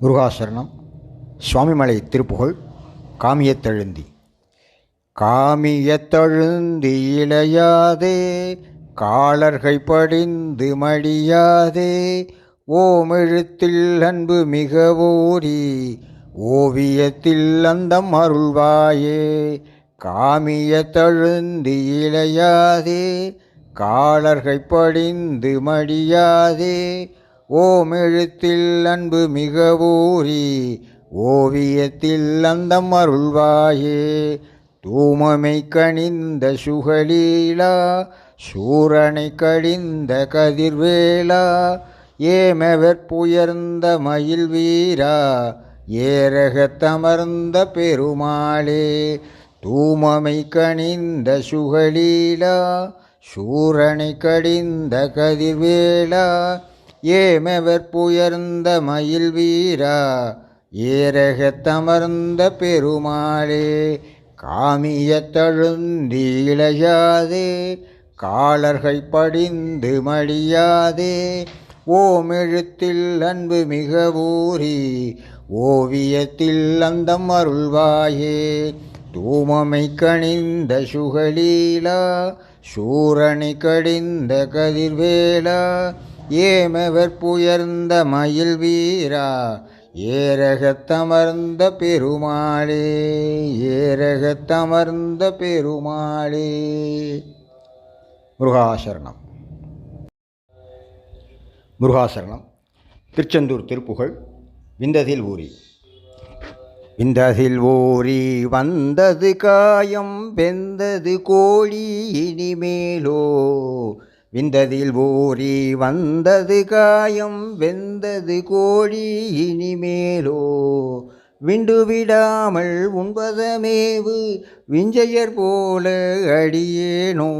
முருகாசரணம் சுவாமிமலை திருப்புகழ் காமியத்தழுந்தி. காமியத்தழுந்தி இளையாதே காலர்கை படிந்து மடியாதே ஓமெழுத்தில் அன்பு மிக ஓரி ஓவியத்தில் அந்தம் அருள்வாயே. காமியத்தழுந்தி இளையாதே காலர்கள் படிந்து மடியாதே ஓம் எழுத்தில் அன்பு மிக ஊறி ஓவியத்தில் அந்தம் அருள்வாயே. தூமமை கணிந்த சுகலீலா சூரனை கடிந்த கதிர்வேலா ஏமவற்புயர்ந்த மயில் வீரா ஏரகத்தமர்ந்த பெருமாளே. தூமமை கணிந்த சுகலீலா சூரனை கடிந்த கதிர்வேலா ஏமவற்புயர்ந்த மயில் வீரா ஏரகத்தமர்ந்த பெருமாளே காமியத்தழுந்தி இளையாதே காலர்கள் படிந்து மடியாதே. ஓமெழுத்தில் அன்பு மிக ஊறி ஓவியத்தில் அந்தம் அருள்வாயே. தூமமை கணிந்த சுகலீலா சூரனை கடிந்த கதிர்வேலா ஏமவற்புயர்ந்த மயில் வீரா ஏரகத்தமர்ந்த பெருமாளே ஏரகத்தமர்ந்த பெருமாளே. முருகாசரணம். முருகாசரணம். திருச்செந்தூர் திருப்புகழ் விந்ததில் ஊரி விந்ததில் ஓரி வந்தது காயம் வெந்தது கோழி இனிமேலோ விந்ததில் ஊறி வந்தது காயம் வெந்தது கோழி இனிமேலோ? விண்டு விடாமல் உண்பதமேவு விஞ்சையர் போல அடியேனோ?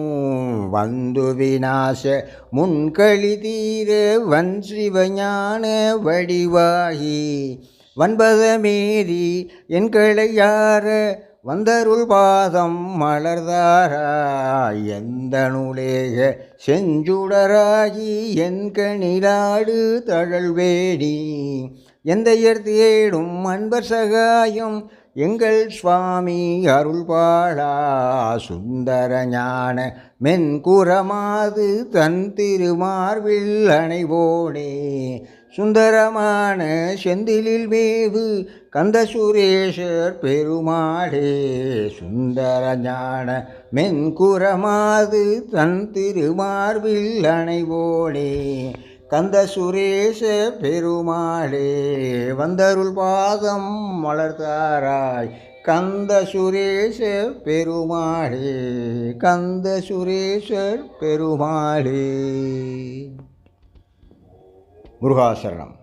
வந்து விநாச முன்களி தீர வன் சிவஞான வடிவாகி வன்பதமேறி என்களை களையார வந்தருள் பாதம் மலர்தாராய் எந்த நூலேக செஞ்சுடராகி என் கணிலாடு தழல்வேடி எந்த தேடும் அன்பர் சகாயம் எங்கள் சுவாமி அருள்பாளா சுந்தர ஞான மென்குரமாது தன் திருமார்வில் அணைவோடே சுந்தரமான செந்திலில் மேவு கந்த சுரேஷர் பெருமாளே. சுந்தர ஞான மென்குரமாது தன் திருமார்பில் அணைவோடே கந்த சுரேஷ பெருமாளே வந்தருள் பாதம் வளர்த்தாராய். கந்த சுரேஷ பெருமாளே கந்த சுரேஷர் பெருமாளே. முருகாசரணம்.